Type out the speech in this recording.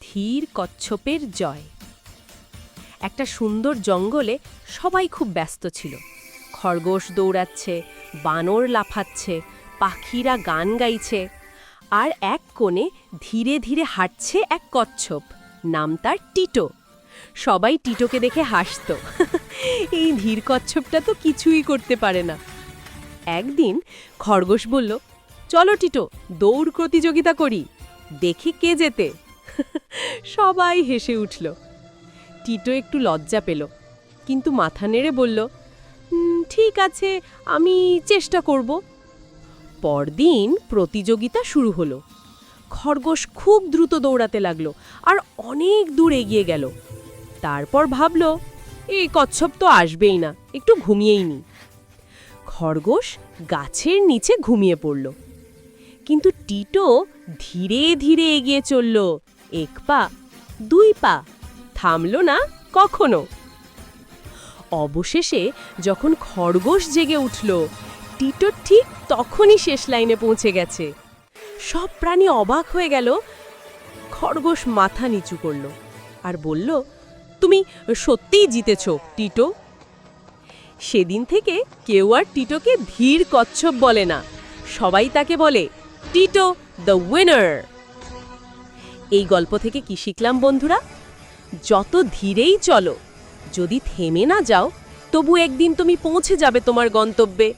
ধীর কচ্ছপের জয়। একটা সুন্দর জঙ্গলে সবাই খুব ব্যস্ত ছিল। খরগোশ দৌড়াচ্ছে, বানর লাফাচ্ছে, পাখিরা গান গাইছে, আর এক কোণে ধীরে ধীরে হাঁটছে এক কচ্ছপ, নাম তার টিটো। সবাই টিটোকে দেখে হাসত। এই ধীর কচ্ছপটা তো কিছুই করতে পারে না। একদিন খরগোশ বলল, চলো টিটো, দৌড় প্রতিযোগিতা করি, দেখি কে যেতে সবাই হেসে উঠল। টিটো একটু লজ্জা পেল, কিন্তু মাথা নেড়ে বলল ঠিক আছে, আমি চেষ্টা করব। পরদিন প্রতিযোগিতা শুরু হলো। খরগোশ খুব দ্রুত দৌড়াতে লাগল আর অনেক দূর এগিয়ে গেল। তারপর ভাবল এই কচ্ছপ তো আসবেই না, একটু ঘুমিয়েই নি। খরগোশ গাছের নিচে ঘুমিয়ে পড়ল। কিন্তু টিটো ধীরে ধীরে এগিয়ে চলল। এক পা, দুই পা, থামল না কখনো। অবশেষে যখন খরগোশ জেগে উঠল, টিটো ঠিক তখনই শেষ লাইনে পৌঁছে গেছে। সব প্রাণী অবাক হয়ে গেল। খরগোশ মাথা নিচু করল আর বলল, তুমি সত্যিই জিতেছ, টিটো। সেদিন থেকে কেউ আর টিটোকে ধীর কচ্ছপ বলে না। সবাই তাকে বলে, টিটো দ্য উইনার। এই গল্প থেকে কি শিখলাম, বন্ধুরা? যত ধীরেই চলো, যদি থেমে না যাও, তবু একদিন তুমি পৌঁছে যাবে তোমার গন্তব্যে।